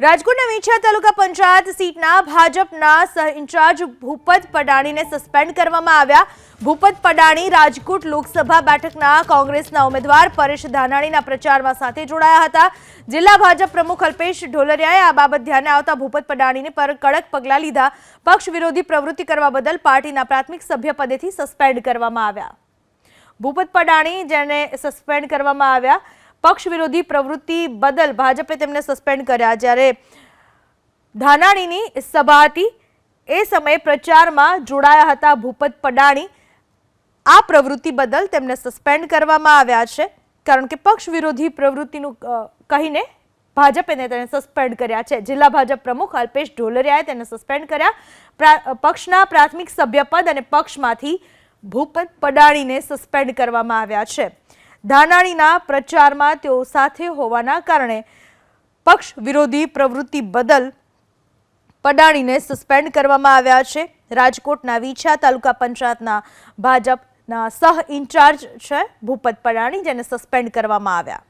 રાજકોટના વિંછા તાલુકા પંચાયત સીટના ભાજપના સહ ઇન્ચાર્જ ભૂપત પડાણીને સસ્પેન્ડ કરવામાં આવ્યા. ભૂપત પડાણી રાજકોટ લોકસભા બેઠકના કોંગ્રેસના ઉમેદવાર પરેશ ધાનાણીના પ્રચારમાં સાથે જોડાયા હતા. જિલ્લા ભાજપ પ્રમુખ અલ્પેશ ઢોલરિયાએ આ બાબત ધ્યાને આવતા ભૂપત પડાણીને પર કડક પગલાં લીધા. પક્ષ વિરોધી પ્રવૃત્તિ કરવા બદલ પાર્ટીના પ્રાથમિક સભ્ય પદેથી સસ્પેન્ડ કરવામાં આવ્યા. ભૂપત પડાણી જેને સસ્પેન્ડ કરવામાં આવ્યા. પક્ષ વિરોધી પ્રવૃત્તિ બદલ ભાજપે તેમને સસ્પેન્ડ કર્યા. જ્યારે ધાનાણીની સભા હતી, એ સમયે પ્રચારમાં જોડાયા હતા ભૂપત પડાણી. આ પ્રવૃત્તિ બદલ તેમને સસ્પેન્ડ કરવામાં આવ્યા છે, કારણ કે પક્ષ વિરોધી પ્રવૃત્તિનું કહીને ભાજપે તેને સસ્પેન્ડ કર્યા છે. જિલ્લા ભાજપ પ્રમુખ અલ્પેશ ઢોલરિયાએ તેને સસ્પેન્ડ કર્યા. પક્ષના પ્રાથમિક સભ્યપદ અને પક્ષમાંથી ભૂપત પડાણીને સસ્પેન્ડ કરવામાં આવ્યા છે. ધાનાણીના પ્રચારમાં તેઓ સાથે હોવાના કારણે પક્ષ વિરોધી પ્રવૃત્તિ બદલ પડાણીને સસ્પેન્ડ કરવામાં આવ્યા છે. રાજકોટના વિછા તાલુકા પંચાયતના ભાજપના સહ ઇન્ચાર્જ છે ભૂપત પડાણી, જેને સસ્પેન્ડ કરવામાં આવ્યા.